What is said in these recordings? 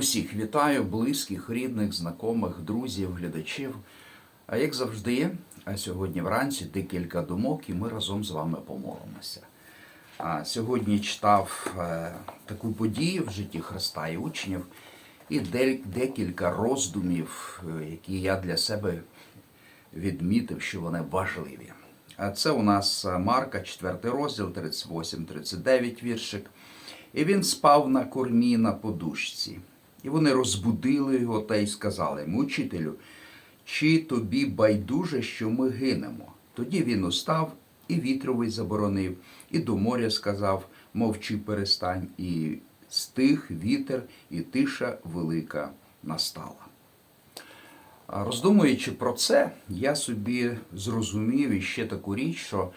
Усіх вітаю, близьких, рідних, знайомих, друзів, глядачів. А як завжди, а сьогодні вранці декілька думок, і ми разом з вами помолимося. А сьогодні читав е, таку подію в житті Христа і учнів, і декілька роздумів, е, які я для себе відмітив, що вони важливі. А це у нас Марка, 4 розділ, 38-39 віршик. І він спав на кормі на подушці. І вони розбудили його та й сказали йому, учителю, чи тобі байдуже, що ми гинемо? Тоді він устав і вітровий заборонив, і до моря сказав, мовчи перестань, і стих вітер, і тиша велика настала. Роздумуючи про це, я собі зрозумів іще таку річ, що,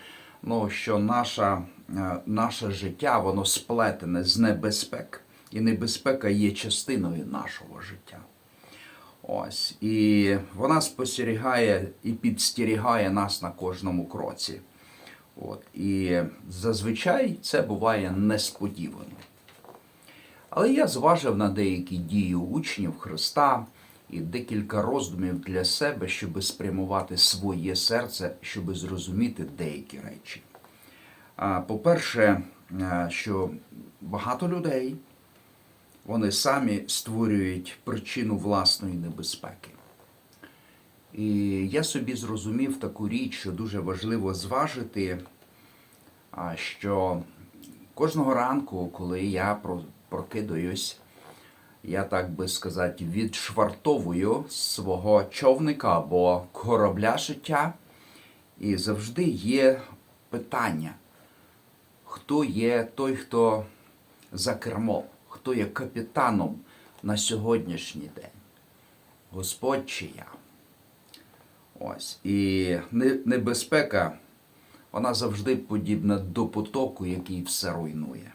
ну, що наша, е, наше життя воно сплетене з небезпек, і небезпека є частиною нашого життя. Ось. І вона спостерігає і підстерігає нас на кожному кроці. От. І зазвичай це буває несподівано. Але я зважив на деякі дії учнів Христа і декілька роздумів для себе, щоб спрямувати своє серце, щоб зрозуміти деякі речі. По-перше, е, що багато людей вони самі створюють причину власної небезпеки. І я собі зрозумів таку річ, що дуже важливо зважити, що кожного ранку, коли я прокидаюсь, я так би сказати, відшвартовую свого човника або корабля життя, і завжди є питання, хто є той, хто за кермом, хто є капітаном на сьогоднішній день. Господь чи я. Ось. І небезпека, вона завжди подібна до потоку, який все руйнує.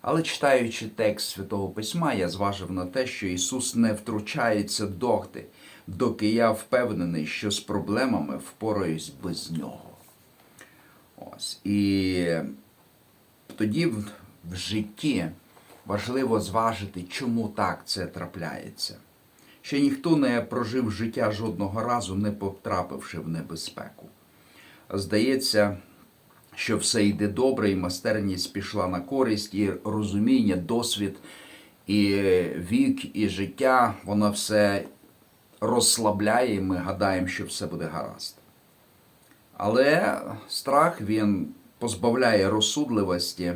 Але читаючи текст Святого Письма, я зважив на те, що Ісус не втручається догти, доки я впевнений, що з проблемами впораюсь без нього. Ось. І тоді в, житті важливо зважити, чому так це трапляється. Ще ніхто не прожив життя жодного разу, не потрапивши в небезпеку. Здається, що все йде добре, і майстерність пішла на користь, і розуміння, досвід, і вік, і життя, воно все розслабляє, і ми гадаємо, що все буде гаразд. Але страх він позбавляє розсудливості,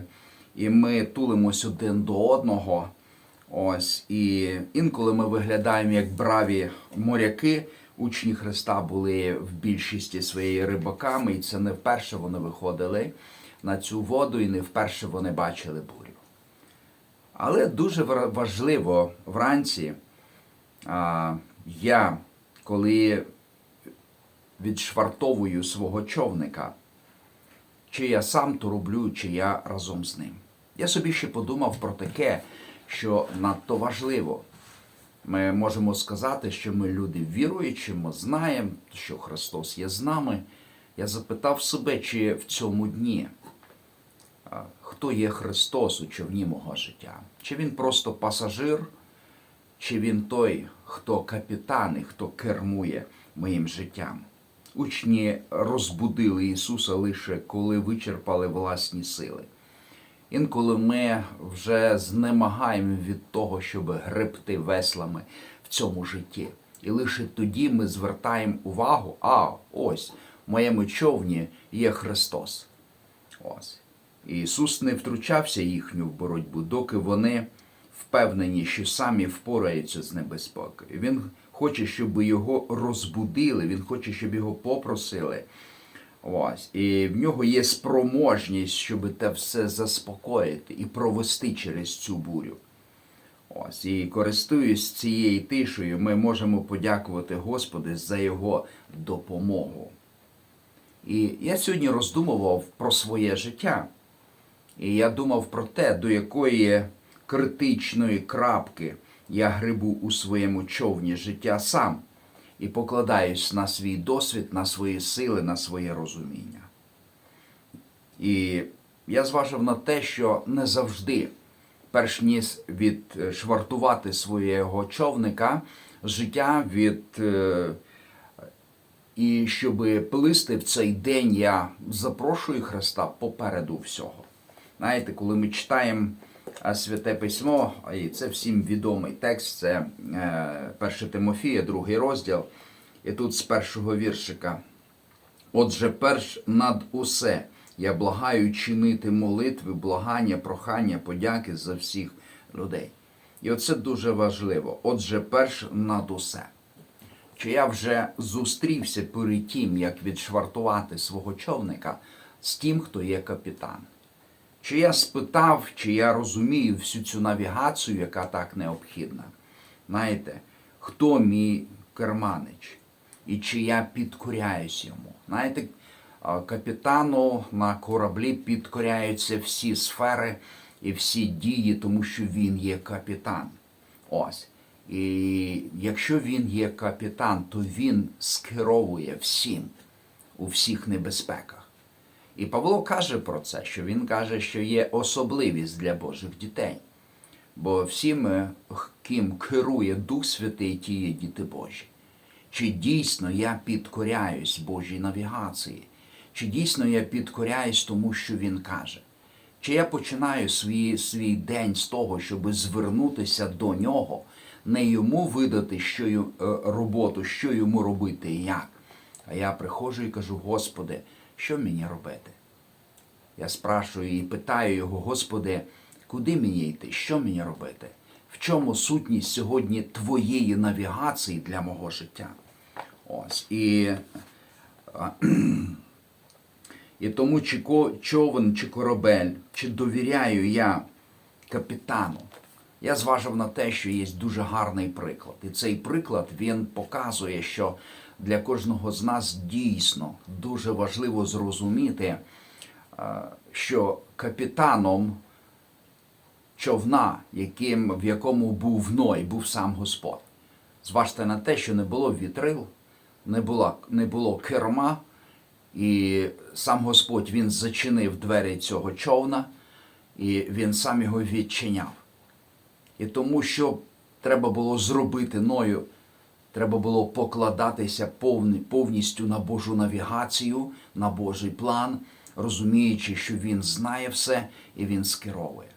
і ми тулимось один до одного. Ось і інколи ми виглядаємо як браві моряки. Учні Христа були в більшості своєї рибаками, і це не вперше вони виходили на цю воду, і не вперше вони бачили бурю. Але дуже важливо вранці а, я, коли відшвартовую свого човника, чи я сам то роблю, чи я разом з ним. Я собі ще подумав про таке, що надто важливо. Ми можемо сказати, що ми люди віруючі, ми знаємо, що Христос є з нами. Я запитав себе, чи в цьому дні хто є Христос у човні мого життя? Чи він просто пасажир, чи він той, хто капітан і хто кермує моїм життям? Учні розбудили Ісуса лише коли вичерпали власні сили. Інколи ми вже знемагаємо від того, щоб гребти веслами в цьому житті. І лише тоді ми звертаємо увагу, а ось в моєму човні є Христос. Ось. Ісус не втручався їхню в боротьбу, доки вони впевнені, що самі впораються з небезпекою. Він хоче, щоб його розбудили, він хоче, щоб його попросили. Ось. І в нього є спроможність, щоб те все заспокоїти і провести через цю бурю. Ось. І користуючись цією тишею, ми можемо подякувати Господу за його допомогу. І я сьогодні роздумував про своє життя. І я думав про те, до якої критичної крапки я грибу у своєму човні життя сам і покладаюсь на свій досвід, на свої сили, на своє розуміння. І я зважив на те, що не завжди перш ніж відшвартувати свого човника, життя від. е, І щоб плисти в цей день, я запрошую Христа попереду всього. Знаєте, коли ми читаємо Святе Письмо, і це всім відомий текст, це е, 1 Тимофія, другий розділ, і тут з першого віршика. Отже, перш над усе я благаю чинити молитви, благання, прохання, подяки за всіх людей. І оце дуже важливо. Отже, перш над усе. Чи я вже зустрівся перед тим, як відшвартувати свого човника з тим, хто є капітан? Чи я спитав, чи я розумію всю цю навігацію, яка так необхідна? Знаєте, хто мій керманич? І чи я підкоряюсь йому? Знаєте, капітану на кораблі підкоряються всі сфери і всі дії, тому що він є капітан. Ось. І якщо він є капітан, то він скеровує всім у всіх небезпеках. І Павло каже про це, що він каже, що є особливість для Божих дітей. Бо всі ми, ким керує Дух Святий, ті є діти Божі. Чи дійсно я підкоряюсь Божій навігації? Чи дійсно я підкоряюсь тому, що він каже? Чи я починаю свій, свій день з того, щоб звернутися до нього, не йому видати що, е, роботу, що йому робити і як? А я приходжу і кажу, Господи, що мені робити? Я спрашую і питаю його, Господи, куди мені йти? Що мені робити? В чому сутність сьогодні твоєї навігації для мого життя? Ось. І, і тому чи човен, чи корабель, чи довіряю я капітану, я зважив на те, що є дуже гарний приклад. І цей приклад він показує, що для кожного з нас дійсно дуже важливо зрозуміти, е, що капітаном човна, яким, в якому був Ной, був сам Господь. Зважте на те, що не було вітрил, не було, не було керма, і сам Господь він зачинив двері цього човна, і він сам його відчиняв. І тому, що треба було зробити Ною, треба було покладатися повні, повністю на Божу навігацію, на Божий план, розуміючи, що він знає все і він скеровує.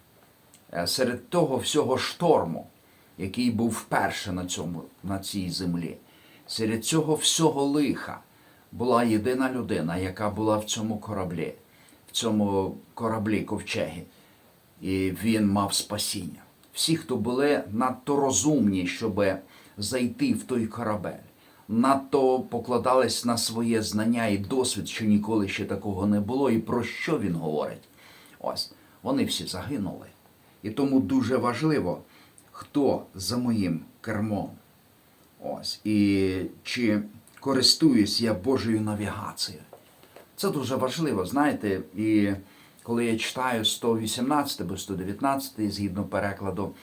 Е, Серед того всього шторму, який був вперше на, цьому, на цій землі, серед цього всього лиха була єдина людина, яка була в цьому кораблі, в цьому кораблі ковчегі, і він мав спасіння. Всі, хто були надто розумні, щоб зайти в той корабель, надто покладались на своє знання і досвід, що ніколи ще такого не було, і про що він говорить. Ось, вони всі загинули. І тому дуже важливо, хто за моїм кермом. Ось. І чи користуюсь я Божою навігацією. Це дуже важливо, знаєте, і коли я читаю 118 або 119 згідно перекладу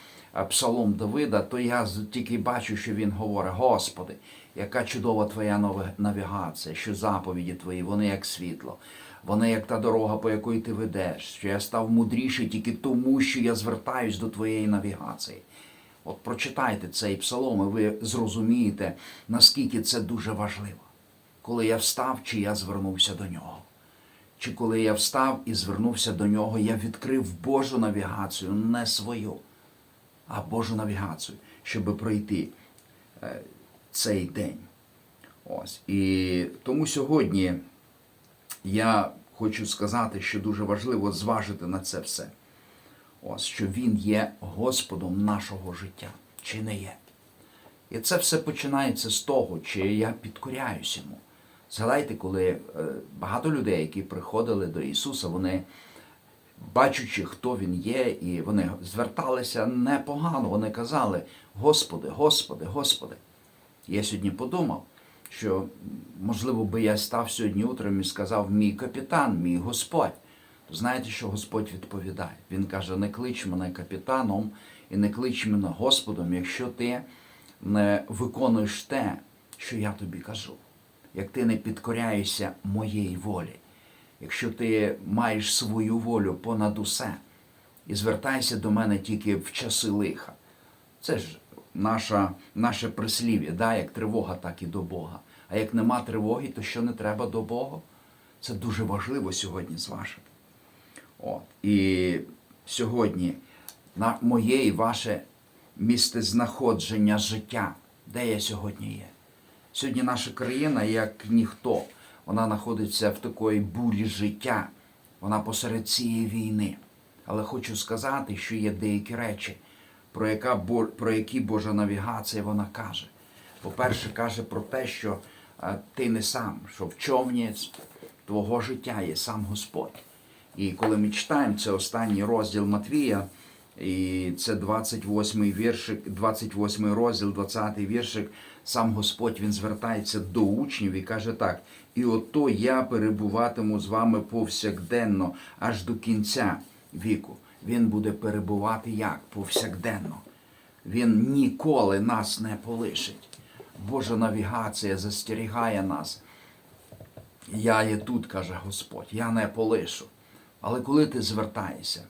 Псалом Давида, то я тільки бачу, що він говорить: Господи, яка чудова твоя навігація, що заповіді твої, вони як світло, вони як та дорога, по якій ти ведеш, що я став мудріший тільки тому, що я звертаюсь до твоєї навігації. От прочитайте цей псалом, і ви зрозумієте, наскільки це дуже важливо. Коли я встав, чи я звернувся до нього. Чи коли я встав і звернувся до нього, я відкрив Божу навігацію, не свою, а Божу навігацію, щоб пройти е, цей день. Ось. І тому сьогодні я хочу сказати, що дуже важливо зважити на це все. Ось, що Він є Господом нашого життя, чи не є. І це все починається з того, чи я підкоряюсь йому. Згадайте, коли е, багато людей, які приходили до Ісуса, вони, бачачи, хто Він є, і вони зверталися непогано, вони казали: Господи, Господи, Господи. Я сьогодні подумав, що можливо би я став сьогодні утром і сказав мій капітан, мій Господь. Знаєте, що Господь відповідає? Він каже: не клич мене капітаном і не клич мене Господом, якщо ти не виконуєш те, що я тобі кажу, як ти не підкоряєшся моєї волі, якщо ти маєш свою волю понад усе, і звертайся до мене тільки в часи лиха. Це ж наша, наше прислів'я, да? як тривога, так і до Бога. А як нема тривоги, то що не треба до Бога? Це дуже важливо сьогодні зважити. От. І сьогодні на моє і ваше місцезнаходження життя, де я сьогодні є. Сьогодні наша країна, як ніхто, вона знаходиться в такої бурі життя. Вона посеред цієї війни. Але хочу сказати, що є деякі речі, про, яка, про які Божа навігація вона каже. По-перше, каже про те, що е, ти не сам, що в човні твого життя є сам Господь. І коли ми читаємо це останній розділ Матвія, і це 28 віршик, 28 розділ, 20 віршик, сам Господь він звертається до учнів і каже так: І ото я перебуватиму з вами повсякденно аж до кінця віку. Він буде перебувати як? Повсякденно. Він ніколи нас не полишить. Божа навігація застерігає нас. Я є тут, каже Господь, я не полишу. Але коли ти звертаєшся,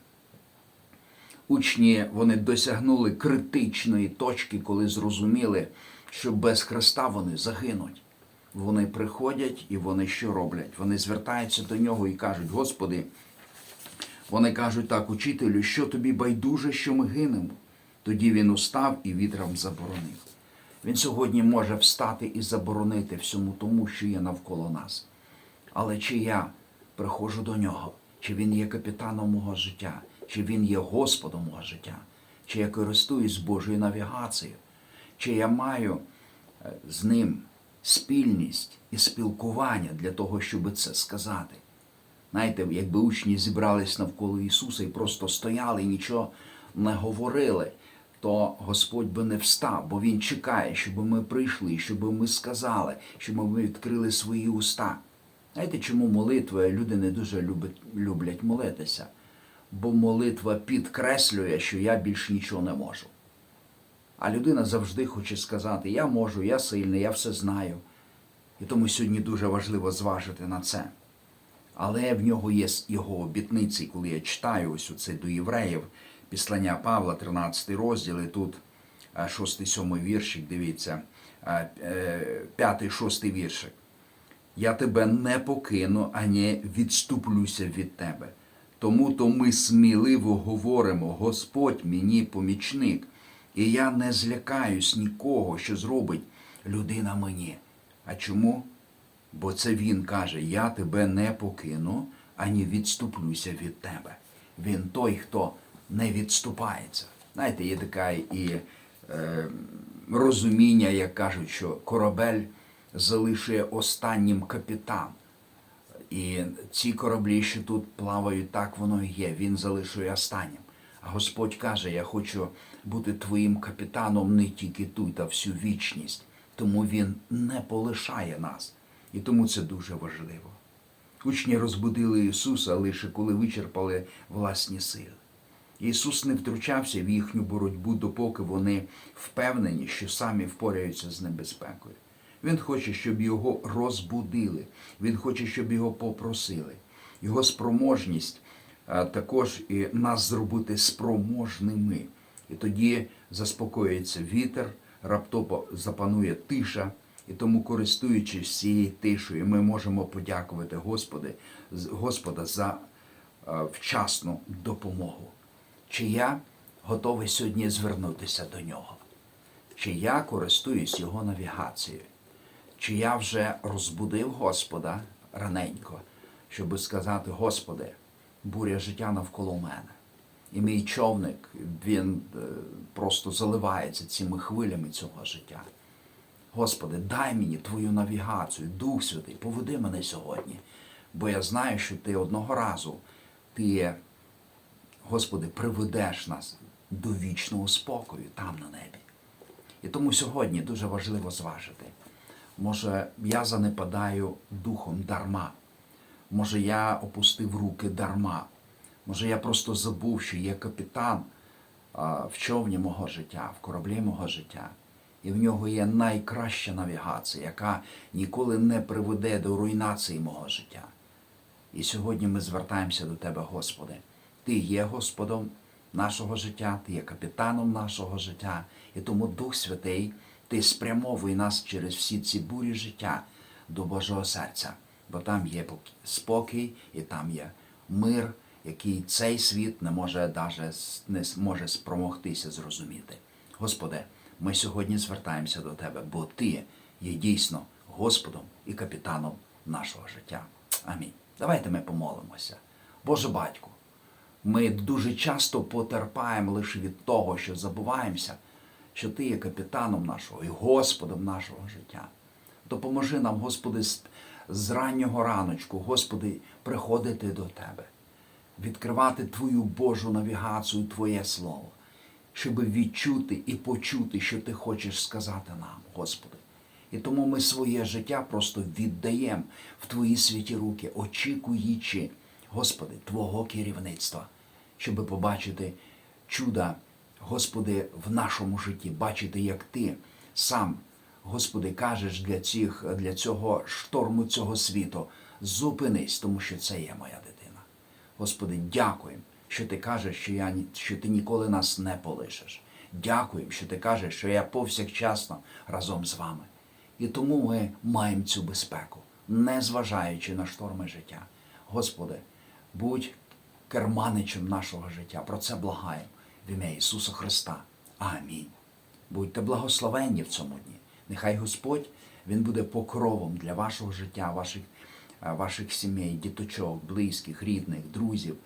учні вони досягнули критичної точки, коли зрозуміли, що без Христа вони загинуть. Вони приходять і вони що роблять? Вони звертаються до нього і кажуть: Господи, вони кажуть так, учителю, що тобі байдуже, що ми гинемо. Тоді він устав і вітром заборонив. Він сьогодні може встати і заборонити всьому тому, що є навколо нас. Але чи я приходжу до нього, чи він є капітаном мого життя, чи він є Господом мого життя, чи я користуюсь Божою навігацією, чи я маю е, з ним спільність і спілкування для того, щоб це сказати. Знаєте, якби учні зібрались навколо Ісуса і просто стояли і нічого не говорили, то Господь би не встав, бо Він чекає, щоб ми прийшли, щоб ми сказали, щоб ми відкрили свої уста. Знаєте, чому молитва люди не дуже люблять, люблять молитися? Бо молитва підкреслює, що я більш нічого не можу. А людина завжди хоче сказати: Я можу, я сильний, я все знаю. І тому сьогодні дуже важливо зважити на це. Але в нього є його обітниці, коли я читаю ось це до євреїв, післання Павла, 13 розділ, і тут 6-7 віршик, дивіться, 5-6 віршик. Я тебе не покину, ані відступлюся від тебе. Тому то ми сміливо говоримо, Господь мені помічник, і я не злякаюсь нікого, що зробить людина мені. А чому? Бо це він каже: Я тебе не покину, ані відступлюся від тебе. Він той, хто не відступається. Знаєте, є таке і е, розуміння, як кажуть, що корабель залишує останнім капітан. І ці кораблі, що тут плавають, так воно і є. Він залишує останнім. А Господь каже: Я хочу бути твоїм капітаном не тільки тут, а всю вічність. Тому Він не полишає нас. І тому це дуже важливо. Учні розбудили Ісуса лише коли вичерпали власні сили. Ісус не втручався в їхню боротьбу, допоки вони впевнені, що самі впораються з небезпекою. Він хоче, щоб його розбудили. Він хоче, щоб його попросили. Його спроможність також і нас зробити спроможними. І тоді заспокоїться вітер, раптово запанує тиша. І тому, користуючись цією тишею, ми можемо подякувати Господи, Господа за вчасну допомогу. Чи я готовий сьогодні звернутися до нього? Чи я користуюсь його навігацією? Чи я вже розбудив Господа раненько, щоб сказати, Господи, буря життя навколо мене. І мій човник, він е, просто заливається цими хвилями цього життя. Господи, дай мені Твою навігацію, Дух Святий, поведи мене сьогодні. Бо я знаю, що Ти одного разу, Ти, Господи, приведеш нас до вічного спокою там на небі. І тому сьогодні дуже важливо зважити. Може, я занепадаю духом дарма. Може, я опустив руки дарма. Може, я просто забув, що є капітан в човні мого життя, в кораблі мого життя. І в нього є найкраща навігація, яка ніколи не приведе до руйнації мого життя. І сьогодні ми звертаємося до Тебе, Господи. Ти є Господом, нашого життя, Ти є капітаном нашого життя. І тому Дух Святий, Ти спрямовуй нас через всі ці бурі життя до Божого серця, бо там є спокій і там є мир, який цей світ не може даже не може спромогтися зрозуміти. Господи, ми сьогодні звертаємося до Тебе, бо Ти є дійсно Господом і капітаном нашого життя. Амінь. Давайте ми помолимося. Боже батьку, ми дуже часто потерпаємо лише від того, що забуваємося, що Ти є капітаном нашого і Господом нашого життя. Допоможи нам, Господи, з, раннього раночку, Господи, приходити до Тебе, відкривати Твою Божу навігацію, Твоє Слово, щоб відчути і почути, що Ти хочеш сказати нам, Господи. І тому ми своє життя просто віддаємо в Твої святі руки, очікуючи, Господи, Твого керівництва, щоб побачити чуда, Господи, в нашому житті, бачити, як Ти сам, Господи, кажеш для, цих, для цього шторму цього світу, зупинись, тому що це є моя дитина. Господи, дякуємо, що ти кажеш, що, я, що ти ніколи нас не полишиш. Дякуємо, що ти кажеш, що я повсякчасно разом з вами. І тому ми маємо цю безпеку, не зважаючи на шторми життя. Господи, будь керманичем нашого життя. Про це благаємо в ім'я Ісуса Христа. Амінь. Будьте благословенні в цьому дні. Нехай Господь Він буде покровом для вашого життя, ваших, е, ваших сімей, діточок, близьких, рідних, друзів.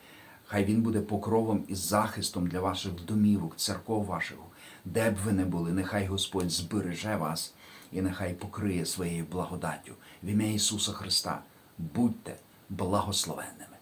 Хай Він буде покровом і захистом для ваших домівок, церков ваших, де б ви не були. Нехай Господь збереже вас і нехай покриє своєю благодаттю. В ім'я Ісуса Христа. Будьте благословенними.